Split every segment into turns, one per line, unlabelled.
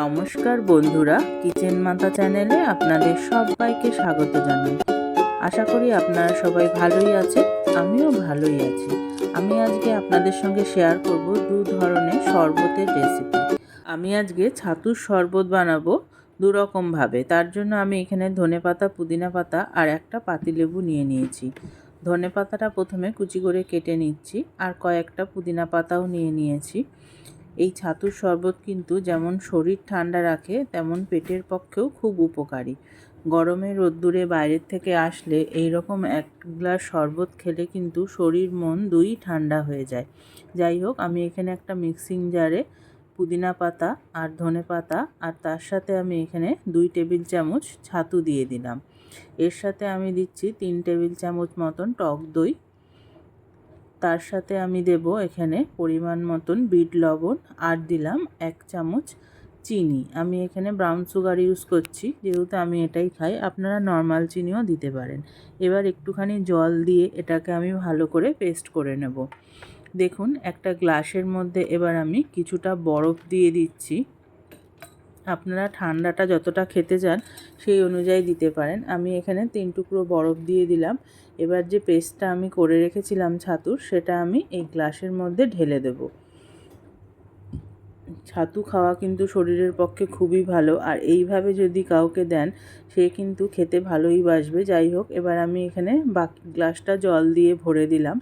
নমস্কার বন্ধুরা, কিচেন মাতা চ্যানেলে আপনাদের সবাইকে স্বাগত জানাই। আশা করি আপনারা সবাই ভালোই আছেন, আমিও ভালোই আছি। আমি আজকে আপনাদের সঙ্গে শেয়ার করব দু ধরনের শরবতের রেসিপি আমি আজকে ছাতুর শরবত বানাবো দু রকমভাবে তার জন্য আমি এখানে ধনে পাতা, পুদিনা পাতা আর একটা পাতিলেবু নিয়ে নিয়েছি। ধনে পাতাটা প্রথমে কুচি করে কেটে নিচ্ছি আর কয়েকটা পুদিনা পাতাও নিয়ে নিয়েছি। এই ছাতুর শরবত কিন্তু যেমন শরীর ঠান্ডা রাখে, তেমন পেটের পক্ষেও খুব উপকারী। গরমে রোদ্দুরে বাইরের থেকে আসলে এই রকম এক গ্লাস শরবত খেলে কিন্তু শরীর মন দুই ঠান্ডা হয়ে যায়। যাই হোক, আমি এখানে একটা মিক্সিং জারে পুদিনা পাতা আর ধনে পাতা আর তার সাথে আমি এখানে দুই টেবিল চামচ ছাতু দিয়ে দিলাম। এর সাথে আমি দিচ্ছি তিন টেবিল চামচ মতন টক দই তার সাথে আমি দেব এখানে পরিমাণ মতন বিট লবণ আর দিলাম এক চামচ চিনি। আমি এখানে ব্রাউন সুগার ইউজ করছি, যেহেতু আমি এটাই খাই, আপনারা নর্মাল চিনিও দিতে পারেন। এবার একটুখানি জল দিয়ে এটাকে আমি ভালো করে পেস্ট করে নেব। দেখুন, একটা গ্লাসের মধ্যে এবার আমি কিছুটা বরফ দিয়ে দিচ্ছি। আপনারা ঠান্ডাটা যতটা খেতে চান সেই অনুযায়ী দিতে পারেন। আমি এখানে তিন টুকরো বরফ দিয়ে দিলাম। এবার যে পেস্টটা আমি করে রেখেছিলাম ছাতুর, সেটা আমি এই গ্লাসের মধ্যে ঢেলে দেব। ছাতু খাওয়া কিন্তু শরীরের পক্ষে খুবই ভালো, আর এইভাবে যদি কাউকে দেন, সে কিন্তু খেতে ভালোই বাসবে। যাই হোক, এবার আমি এখানে বাকি, গ্লাসটা জল দিয়ে ভরে দিলাম।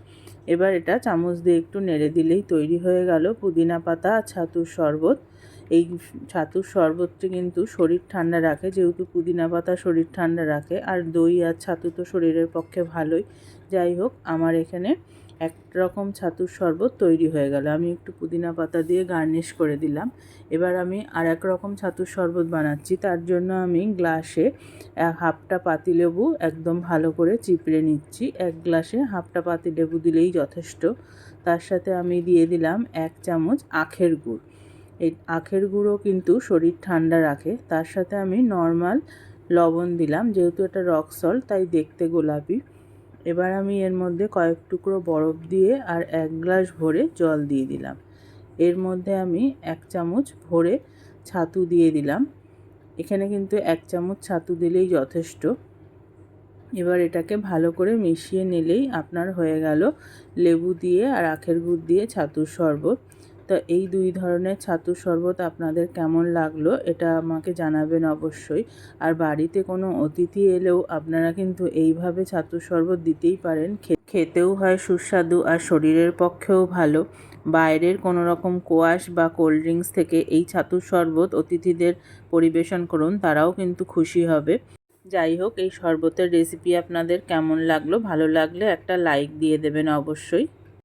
এবার এটা চামচ দিয়ে একটু নেড়ে দিলেই তৈরি হয়ে গেল। পুদিনা পাতা আর ছাতুর শরবত এই ছাতুর শরবতটি কিন্তু শরীর ঠান্ডা রাখে, যেহেতু পুদিনা পাতা শরীর ঠান্ডা রাখে, আর দই আর ছাতু তো শরীরের পক্ষে ভালোই। যাই হোক, আমার এখানে এক রকম ছাতুর শরবত তৈরি হয়ে গেল। আমি একটু পুদিনা পাতা দিয়ে গার্নিশ করে দিলাম। এবার আমি আর এক রকম ছাতুর শরবত বানাচ্ছি। তার জন্য আমি গ্লাসে হাফটা পাতিলেবু একদম ভালো করে চিপড়ে নিচ্ছি। এক গ্লাসে হাফটা পাতিলেবু দিলেই যথেষ্ট। তার সাথে আমি দিয়ে দিলাম এক চামচ আখের গুড়। এই আখের গুঁড়ো কিন্তু শরীর ঠান্ডা রাখে। তার সাথে আমি নর্মাল লবণ দিলাম, যেহেতু এটা রক সল্ট, তাই দেখতে গোলাপি। এবার আমি এর মধ্যে কয়েক টুকরো বরফ দিয়ে আর এক গ্লাস ভরে জল দিয়ে দিলাম। এর মধ্যে আমি এক চামচ ভরে ছাতু দিয়ে দিলাম। এখানে কিন্তু এক চামচ ছাতু দিলেই যথেষ্ট। এবার এটাকে ভালো করে মিশিয়ে নিলেই আপনার হয়ে গেল লেবু দিয়ে আর আখের গুড় দিয়ে ছাতুর শরবত। তো এই দুই ধরনের ছাতুর শরবত আপনাদের কেমন লাগল এটা আমাকে জানাবেন অবশ্যই। আর বাড়িতে কোনো অতিথি এলেও আপনারা কিন্তু এইভাবে ছাতুর শরবত দিতেই পারেন। খেতেও হয় সুস্বাদু আর শরীরের পক্ষেও ভালো। বাইরের কোনো রকম কোয়াশ বা কোল্ড ড্রিঙ্কস থেকে এই ছাতুর শরবত অতিথিদের পরিবেশন করুন, তারাও কিন্তু খুশি হবে। যাই হোক, এই শরবতের রেসিপি আপনাদের কেমন লাগল, ভালো লাগলে একটা লাইক দিয়ে দেবেন অবশ্যই।